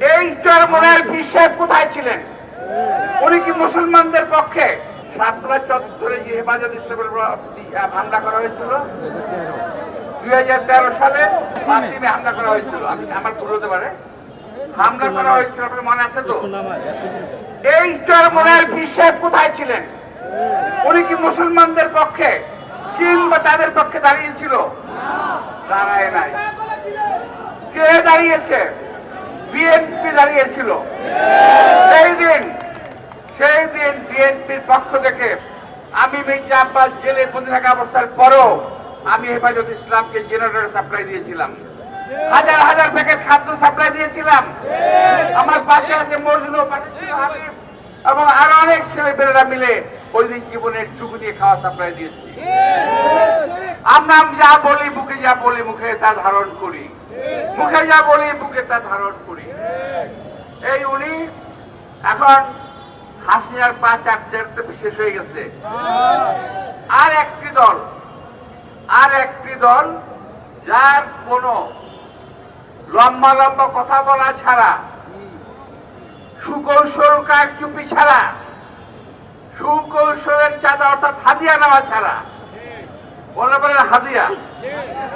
এই চরমনের বিশ্বের কোথায় ছিলেন? উনি কি মুসলমানদের পক্ষে সাতলা চত্বরে যে হেফাজত ইসলামের হামলা করা হয়েছিল? দুই হাজার তেরো সালে পাঁচিমে হামলা করা হয়েছিল। আমি আমার ভুল হতে পারে? হামলা করা হয়েছিল আপনার মনে আছে তো? এই চরমনের বিশ্বের কোথায় ছিলেন? উনি কি মুসলমানদের পক্ষে কিংবা তাদের পক্ষে দাঁড়িয়েছিল? দাঁড়ায় নাই। কে দাঁড়িয়েছে? বিএনপি দাঁড়িয়েছিল। সেই দিন সেই দিন বিএনপির পক্ষ থেকে আমি মির্জা আব্বাস জেলে বন্দি থাকা অবস্থার পরও আমি হেফাজত ইসলামকে জেনারেটর সাপ্লাই দিয়েছিলাম। হাজার হাজার প্যাকেট খাদ্য সাপ্লাই দিয়েছিলাম। আমার পাশে আছে মজনু এবং আরও অনেক ছেলে পেলেরা মিলে ওই দিন জীবনের চুকু দিয়ে খাওয়া সাপ্লাই দিয়েছি। আমরা যা বলি, বুকে যা বলি, মুখে তা ধারণ করি। মুখে যা বলি, বুকে তা ধারণ করি। এই উনি এখন হাসিনার পা চারটে শেষ হয়ে গেছে। আর একটি দল, আর একটি দল যার কোনো লম্বা লম্বা কথা বলা ছাড়া, সুকৌশল কারচুপি ছাড়া, সুকৌশলের চাঁদা অর্থাৎ হাদিয়া নেওয়া ছাড়া, বলে বলে হাদিয়া।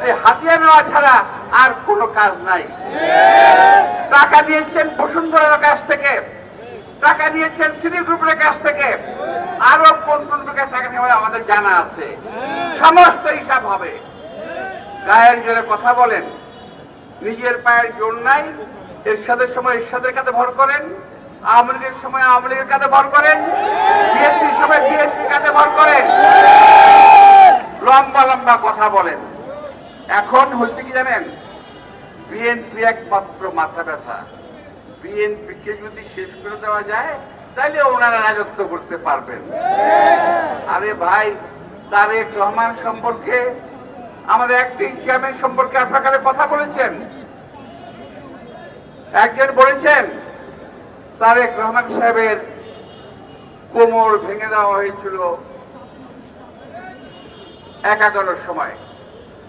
এই নেওয়া ছাড়া আর কোনো কাজ নাই। টাকা নিয়েছেন বসুন্ধরার কাছ থেকে। টাকা নিয়েছেন সিটি গ্রুপের কাছ থেকে। আরও কোন কোন কাছ টাকা নেওয়া আমাদের জানা আছে। সমস্ত হিসাব হবে। গায়ের জোরে কথা বলেন। নিজের পায়ের জোর নাই। এরশাদের সময় এরশাদের কাছে ভর করেন। আওয়ামী লীগের সময় আওয়ামী লীগের কাছে ভর করেন। বিএনপির সময় বিএনপির কাছে ভর করেন। লম্বা লম্বা কথা বলেন। এখন হয়েছে কি জানেন? বিএনপি একমাত্র মাথা ব্যথা। বিএনপিকে যদি শেষ করে দেওয়া যায় তাহলে ওনারা রাজত্ব করতে পারবেন। আরে ভাই, তারেক রহমান সম্পর্কে, আমাদের একটি চেয়ারম্যান সম্পর্কে আপনার কথা বলেছেন? একজন বলেছেন, তারেক রহমান সাহেবের কোমর ভেঙে দেওয়া হয়েছিল একাদশের সময়।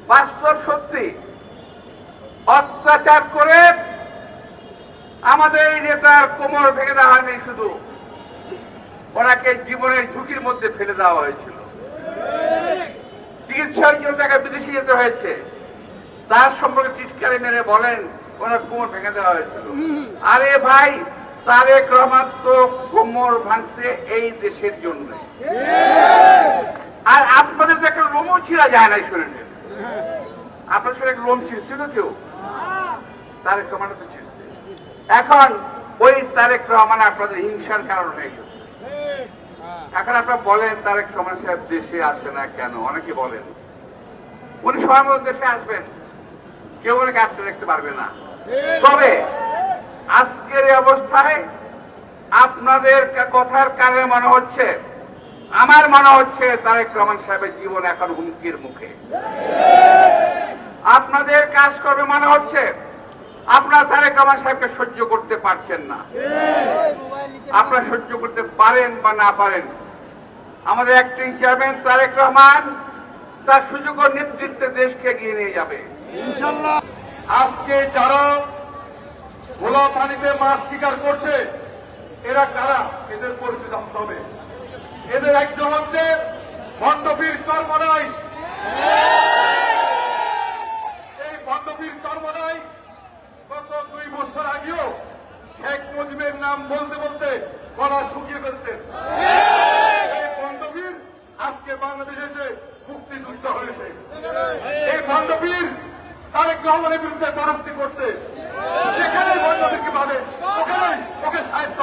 বাস্তব সত্যি। অত্যাচার করে আমাদের নেতার কোমর ভেঙে দেওয়া হয়নি শুধু। ওনাকে জীবনের ঝুঁকির মধ্যে ফেলে দেওয়া হয়েছিল। চিকিৎসার জন্য তাকে বিদেশে যেতে হয়েছে। তার সম্পর্কে টিটকারি মেরে বলেন, ওনার কোমর ভেঙে দেওয়া হয়েছিল। আরে ভাই, তারেক রহমান তো কোমর ভাঙছে এই দেশের জন্য। আর আপনাদের তো একটা লোমও ছিঁড়া যায় না শরীরে। আপনার শরীরে লোম ছিঁড়ছিল কেউ? তারেক রহমান তো ছিঁড়ছে এখন ওই তারেক রহমান আপনাদের হিংসার কারণ হয়ে গেছে। এখন আপনারা বলেন তারেক রহমান সাহেব দেশে আসে না কেন? অনেকে বলেন। উনি সময় দেশে আসবেন। কেউ ওনাকে আটকে রাখতে পারবে না। তবে আজকের অবস্থায় আপনাদের কথার কারণে মনে হচ্ছে, আমার মনে হচ্ছে তারেক রহমান সাহেবের জীবন এখন হুমকির মুখে। আপনাদের কাজ করবে মনে হচ্ছে আপনারা তারেক রহমান সাহেবকে সহ্য করতে পারছেন না। আপনারা সহ্য করতে পারেন বা না পারেন। আমাদের অ্যাক্টিং চেয়ারম্যান তারেক রহমান তার সুযোগ ও নেতৃত্বে দেশকে এগিয়ে নিয়ে যাবে। আজকে যারা ভোলা পানিতে মাছ শিকার করছে এরা কারা? এদের পরিচয় জানতে হবে। এদের একজন হচ্ছে ভণ্ডবীর চর্মনাই। এই ভণ্ডবীর চর্মনাই গত দুই বছর আগেও শেখ মুজিবের নাম বলতে বলতে গলা শুকিয়ে ফেলতেন। এই ভণ্ডবীর আজকে বাংলাদেশে এসে মুক্তি মুক্তিযুদ্ধ হয়েছে। এই ভণ্ডবীর তারেক রহমানের বিরুদ্ধে করুক্তি করছে। যেখানে ভণ্ডবীরকে পাবে, ওখানেই ওকে সাহিত্য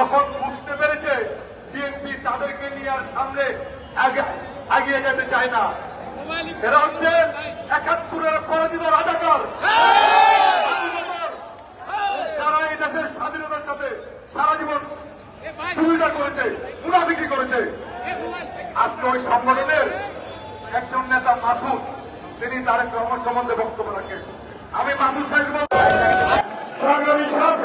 যখন বুঝতে পেরেছে বিএনপি তাদেরকে নিয়ে আর সামনে এগিয়ে যেতে চায় না। এরা হচ্ছে একাত্তরের পরাজিত রাজাকার। সারা এই দেশের স্বাধীনতার সাথে সারা জীবন সুবিধা করেছে, মুনাফিকি করেছে। আজকে ওই সংগঠনের একজন নেতা মাসুদ, তিনি তার রহমান সম্বন্ধে বক্তব্য রাখেন। আমি মাসুদ সাহেব সংগ্রামী সাহেব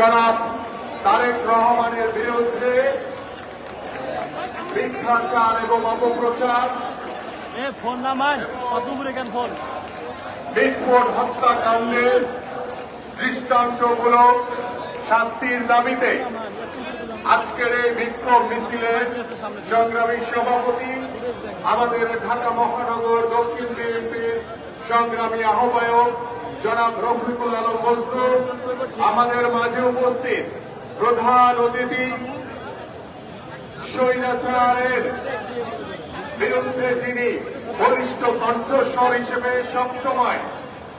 জনাব তারেক রহমানের বিরুদ্ধে মিথ্যাচার এবং অপপ্রচার ফোন ফোন? বিস্ফোট হত্যাকাণ্ডের দৃষ্টান্তমূলক শাস্তির দাবিতে আজকের এই বিক্ষোভ মিছিলের সংগ্রামী সভাপতি আমাদের ঢাকা মহানগর দক্ষিণ বিএনপির সংগ্রামী আহ্বায়ক জনাব রফিকুল আলম বস্তু, আমাদের মাঝে উপস্থিত প্রধান অতিথি স্বৈরাচারের বিরুদ্ধে যিনি বরিষ্ঠ কণ্ঠস্বর হিসেবে সবসময়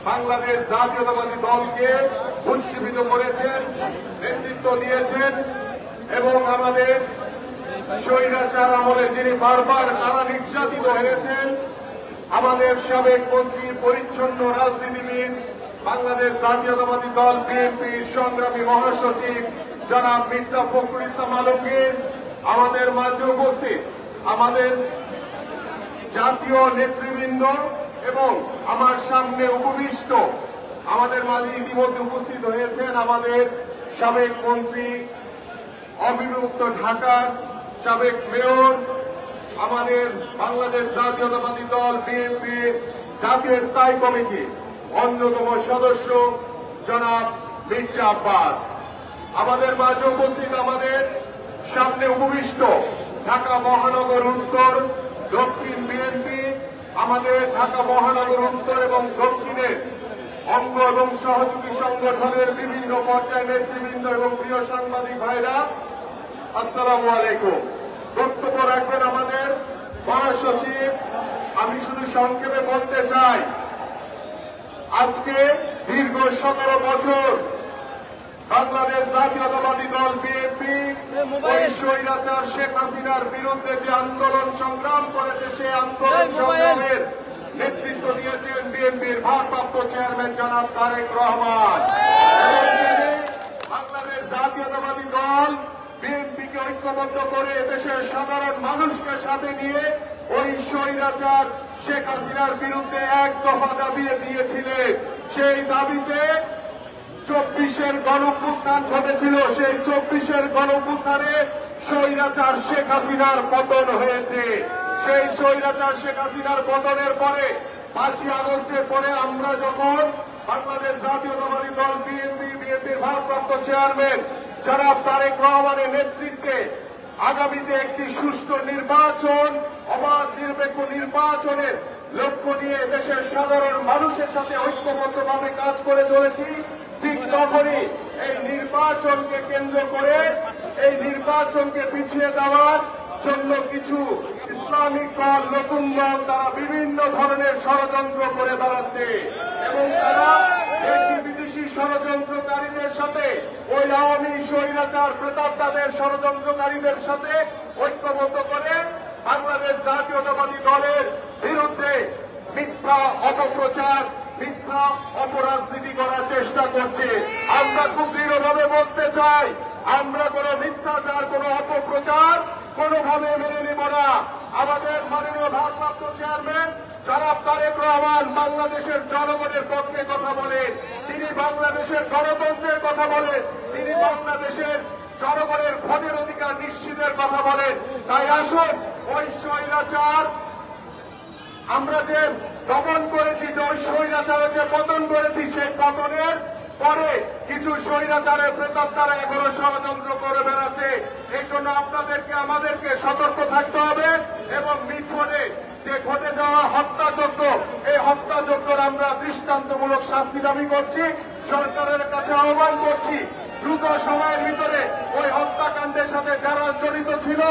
বাংলাদেশ জাতীয়তাবাদী দলকে উজ্জীবিত করেছেন, নেতৃত্ব দিয়েছেন এবং আমাদের স্বৈরাচার আমলে যিনি বারবার কারা নির্যাতিত হয়েছেন আমাদের সাবেক মন্ত্রী, পরিচ্ছন্ন রাজনীতিবিদ, বাংলাদেশ জাতীয়তাবাদী দল বিএনপির সংগ্রামী মহাসচিব জনাব মির্জা ফখরুল ইসলাম আলমগীর, আমাদের মাঝে উপস্থিত আমাদের জাতীয় নেতৃবৃন্দ এবং আমার সামনে উপবিষ্ট আমাদের মাঝে ইতিমধ্যে উপস্থিত হয়েছেন আমাদের সাবেক মন্ত্রী অবিভক্ত ঢাকার সাবেক মেয়র আমাদের বাংলাদেশ জাতীয়তাবাদী দল, বিএনপি, জাতীয় স্থায়ী কমিটি, অন্যতম সদস্য জনাব মির্জা আব্বাস। আমাদের মাঝে উপস্থিত আমাদের সামনে উপবিষ্ট ঢাকা মহানগর উত্তর, দক্ষিণ বিএনপি, আমাদের ঢাকা মহানগর উত্তর এবং দক্ষিণের অঙ্গ এবং সহযোগী সংগঠনের বিভিন্ন পর্যায়ে নেতৃবৃন্দ এবং প্রিয় সাংবাদিক ভাইরা, আসসালামু আলাইকুম। বক্তব্য রাখবেন আমাদের মহাসচিব আমি শুধু সংক্ষেপে বলতে চাই আজকে দীর্ঘ সতেরো বছর বাংলাদেশ জাতীয়তাবাদী দল বিএনপি ওই স্বৈরাচার শেখ হাসিনার বিরুদ্ধে যে আন্দোলন সংগ্রাম করেছে সেই আন্দোলন সংগ্রামের নেতৃত্ব দিয়েছেন বিএনপির ভারপ্রাপ্ত চেয়ারম্যান জনাব তারেক রহমান। বাংলাদেশ জাতীয়তাবাদী দল বিএনপিকে ঐক্যবদ্ধ করে দেশের সাধারণ মানুষকে সাথে নিয়ে ওই স্বৈরাচার শেখ হাসিনার বিরুদ্ধে এক দফা দাবি দিয়েছিলেন। সেই দাবিতে চব্বিশের গণপুত্থান ঘটেছিল। সেই চব্বিশের গণপুত্থারে স্বৈরাচার শেখ হাসিনার পতন হয়েছে। সেই স্বৈরাচার শেখ হাসিনার পতনের পরে, পাঁচই আগস্টের পরে আমরা যখন বাংলাদেশ জাতীয়তাবাদী দল বিএনপি, বিএনপির ভারপ্রাপ্ত চেয়ারম্যান জনাব তারেক রহমানের নেতৃত্বে আগামীতে একটি সুষ্ঠু নির্বাচন, অবাধ, নিরপেক্ষ নির্বাচনের লক্ষ্য নিয়ে দেশের সাধারণ মানুষের সাথে ঐক্যবদ্ধভাবে কাজ করে চলেছি। ঠিক তখনই এই নির্বাচনকে কেন্দ্র করে, এই নির্বাচনকে পিছিয়ে দেওয়ার জন্য কিছু ইসলামিক দল, নতুন দল তারা বিভিন্ন ধরনের ষড়যন্ত্র করে দাঁড়াচ্ছে এবং তারা ষড়যন্ত্রকারীদের সাথে, ওই আওয়ামী স্বৈরাচার প্রতাপদাদের ষড়যন্ত্রকারীদের সাথে ঐক্যবদ্ধ করে বাংলাদেশ জাতীয়তাবাদী দলের বিরুদ্ধে মিথ্যা অপপ্রচার, মিথ্যা অপরাজনীতি করার চেষ্টা করছে। আমরা খুব দৃঢ়ভাবে বলতে চাই, আমরা কোন মিথ্যাচার, কোন অপপ্রচার কোনোভাবে মেনে নেব না। আমাদের মাননীয় ভারপ্রাপ্ত চেয়ারম্যান জনাব তারেক রহমান বাংলাদেশের জনগণের পক্ষে কথা তিনি বাংলাদেশের গণতন্ত্রের কথা বলেন তিনি বাংলাদেশের জনগণের ভোটের অধিকার নিশ্চিতের কথা বলেন। তাই আসুন, ওই স্বৈরাচার, আমরা যে দমন করেছি, যে ওই স্বৈরাচারের যে পতন করেছি, সেই পতনের পরে কিছু স্বৈরাচারের প্রেতার তারা এখনও ষড়যন্ত্র করে বেড়াচ্ছে। এই জন্য আপনাদেরকে, আমাদেরকে সতর্ক থাকতে হবে এবং মিটফোনে যে ঘটে যাওয়া হত্যাযজ্ঞ, এই হত্যাযজ্ঞর আমরা দৃষ্টান্তমূলক শাস্তি দাবি করছি, সরকারের কাছে আহ্বান করছি, দ্রুত সময়ের ভিতরে ওই হত্যাকাণ্ডের সাথে যারা জড়িত ছিল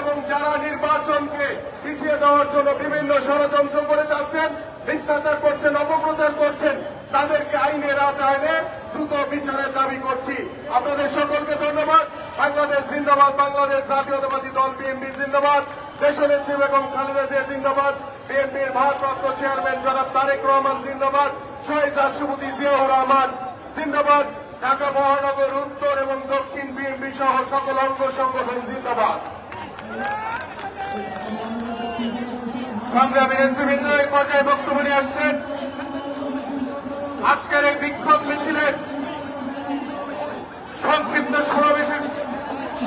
এবং যারা নির্বাচনকে পিছিয়ে দেওয়ার জন্য বিভিন্ন ষড়যন্ত্র করে যাচ্ছেন, মিথ্যাচার করছেন, অপপ্রচার করছেন, তাদেরকে আইনের আওতায় দ্রুত বিচারের দাবি করছি। আপনাদের সকলকে ধন্যবাদ। বাংলাদেশ জিন্দাবাদ, বাংলাদেশ জাতীয়তাবাদী দল বিএনপি জিন্দাবাদ। দেশনেত্রী বেগম খালেদা জিয়া জিন্দাবাদ, বিএনপির ভারপ্রাপ্ত চেয়ারম্যান জনাব তারেক রহমান জিন্দাবাদ, শহীদ রাষ্ট্রপতি জিয়াউর রহমান জিন্দাবাদ, ঢাকা মহানগর উত্তর এবং দক্ষিণ বিএনপি সহ সকল অঙ্গ সংগঠন জিন্দাবাদ। সংগ্রামী নেতৃবৃন্দ, এই পর্যায়ে বক্তব্য নিয়ে আসছেন আজকের এই বিক্ষোভ মিছিলের সংক্ষিপ্ত সমাবেশের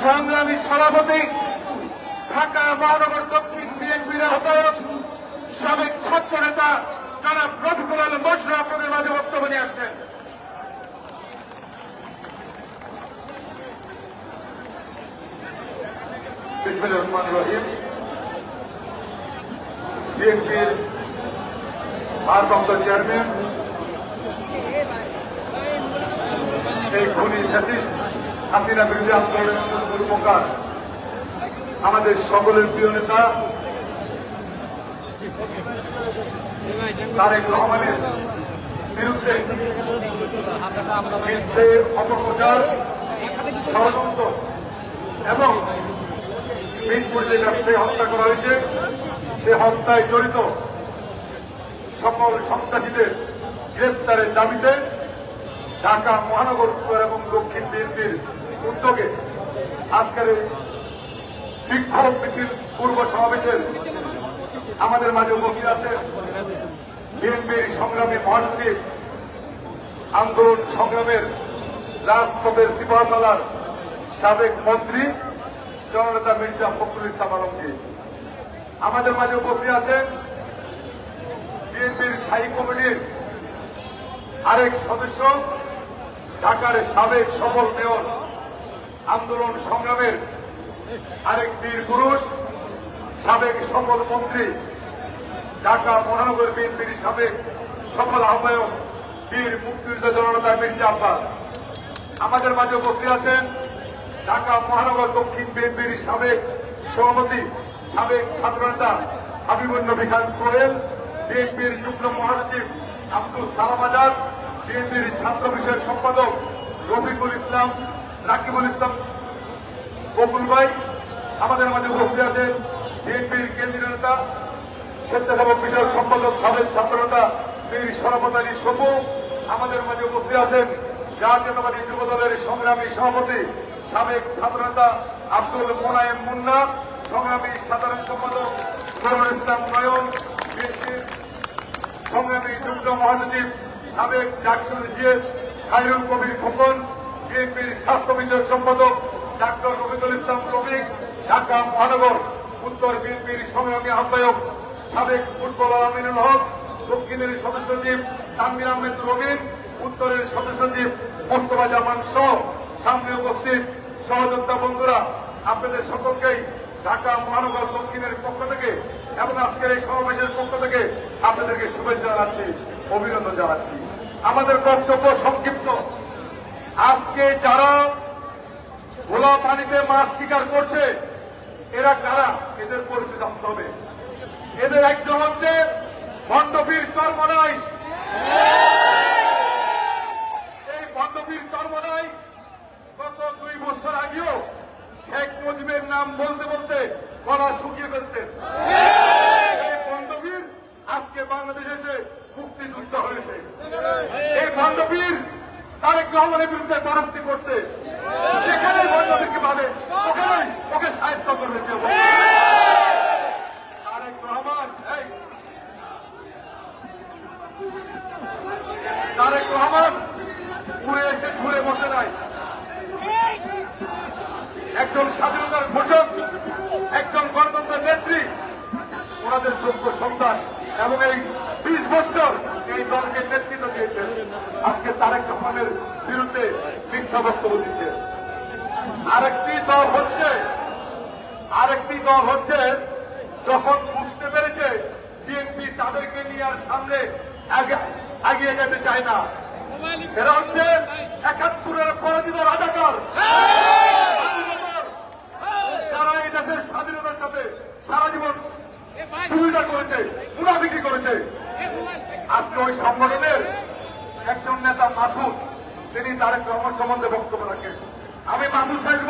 সংগ্রামী সভাপতি ঢাকা মহানগর দক্ষিণ বিএনপির আহ্বায়ক সাবেক ছাত্র নেতা যারা রফিকুল আলম বসরা আপনাদের মাঝে বক্তব্য নিয়ে আসছেন। বিএনপির ভারপ্রাপ্ত চেয়ারম্যান, এই খুনি ফ্যাসিস্ট হাসিনা বিরোধী আন্দোলনের উপকার আমাদের সকলের প্রিয় নেতা, তারেক রহমানের বিরুদ্ধে মিথ্যে অপপ্রচার, ষড়যন্ত্র এবং মিরপুর যে ব্যবসায়ী হত্যা করা হয়েছে। সে হত্যায় জড়িত সকল সন্ত্রাসীদের গ্রেপ্তারের দাবিতে ঢাকা মহানগর উত্তর এবং দক্ষিণ বিএনপির উদ্যোগে আজকের এই বিক্ষোভ মিছিল পূর্ব সমাবেশের আমাদের মাঝে উপস্থিত আছে বিএনপির সংগ্রামী মহাসচিব, আন্দোলন সংগ্রামের রাজপথের সিপাহসালার সাবেক মন্ত্রী জননেতা মির্জা ফখরুল ইসলাম আলমগীর। আমাদের মাঝে উপস্থিত আছেন বিএনপির স্থায়ী কমিটির আরেক সদস্য, ঢাকার সাবেক সফল মেয়র, আন্দোলন সংগ্রামের আরেক বীর পুরুষ, সাবেক সফল মন্ত্রী, ঢাকা মহানগর বিএনপির সাবেক সফল আহ্বায়ক বীর মুক্তিযুদ্ধ জনতা মির্জা আব্বাস। আমাদের মাঝে উপস্থিত আছেন ঢাকা মহানগর দক্ষিণ বিএনপির সাবেক সভাপতি, সাবেক ছাত্রনেতা হাবিবুল নবী খান সোহেল, বিএনপির যুগ্ম মহাসচিব আব্দুল সালাম আজাদ, বিএনপির ছাত্র বিষয়ক সম্পাদক রফিকুল ইসলাম, রাকিবুল ইসলাম বকুল ভাই, আমাদের মাঝে উপস্থিত আছেন বিএনপির কেন্দ্রীয় নেতা, স্বেচ্ছাসেবক বিষয়ক সম্পাদক, সাবেক ছাত্রনেতা, বীর সরবত আলী সবু আমাদের মাঝে উপস্থিত আছেন জাতীয়তাবাদী যুব দলের সংগ্রামী সভাপতি, সাবেক ছাত্রনেতা আব্দুল মোনায়েম মুন্না, সংগ্রামী সাধারণ সম্পাদক নুরুল ইসলাম নয়ন সংগ্রামী যুগ্ম মহাসচিব, সাবেক ডাকসুর জিএস খাইরুল কবির খোকন, বিএনপির স্বাস্থ্য বিষয়ক সম্পাদক ডাক্তার রফিকুল ইসলাম রফিক, ঢাকা মহানগর। উত্তর বিএনপির সংগ্রামী আহ্বায়ক, সাবেক ফুটবলার আমিনুল হক, দক্ষিণের সদস্য সচিব তানবির আহমেদ রবিন, উত্তরের সদস্য সচিব মোস্তফা জামান সহ সামনে উপস্থিত সহযোদ্ধা বন্ধুরা, আপনাদের সকলকেই ঢাকা মহানগর দক্ষিণের পক্ষ থেকে এবং আজকের এই সমাবেশের পক্ষ থেকে আপনাদেরকে শুভেচ্ছা জানাচ্ছি, অভিনন্দন জানাচ্ছি। আমাদের বক্তব্য সংক্ষিপ্ত। আজকে যারা ভোলা পানিতে মাছ শিকার করছে, এরা কারা? এদের পরিচয় জানতে হবে। এদের একজন হচ্ছে ভণ্ডবীর চরমনাই। এই ভণ্ডবীর চরমনাই গত দুই বছর আগেও শেখ মুজিবের নাম বলতে বলতে গলা শুকিয়ে ফেলতেন। এই ভণ্ডবীর আজকে বাংলাদেশে এসে মুক্তিযুদ্ধ হয়েছে। এই ভণ্ডবীর তারেক রহমানের বিরুদ্ধে করাপ্তি করছে যেখানে ভণ্ডবীরকে পাবে ওখানেই ওকে সাহিত্য করবে কেউ তারেক রহমান এই তারেক রহমান ঘুরে এসে ঘুরে বসে নাই একজন স্বাধীনতার ঘোষক একজন গণতন্ত্রের নেত্রী ওনাদের যোগ্য সন্তান এবং এই বিশ বছর এই দলকে নেতৃত্ব দিয়েছেন আজকে তারেক রহমানের বিরুদ্ধে মিথ্যা বক্তব্য দিচ্ছে আরেকটি দল হচ্ছে আরেকটি দল হচ্ছে, যখন বুঝতে পেরেছে বিএনপি তাদেরকে নিয়ে আর সামনে এগিয়ে যেতে চায় না। এরা হচ্ছে একাত্তরের পরাজিত রাজাকার। সারা এই দেশের স্বাধীনতার সাথে সারা জীবন সুবিধা করেছে মুনাফিকি করেছে। আজকে ওই সংগঠনের একজন নেতা মাসুদ, তিনি তারেক রহমান সম্বন্ধে বক্তব্য রাখেন। আমি মাসুদ সাহেব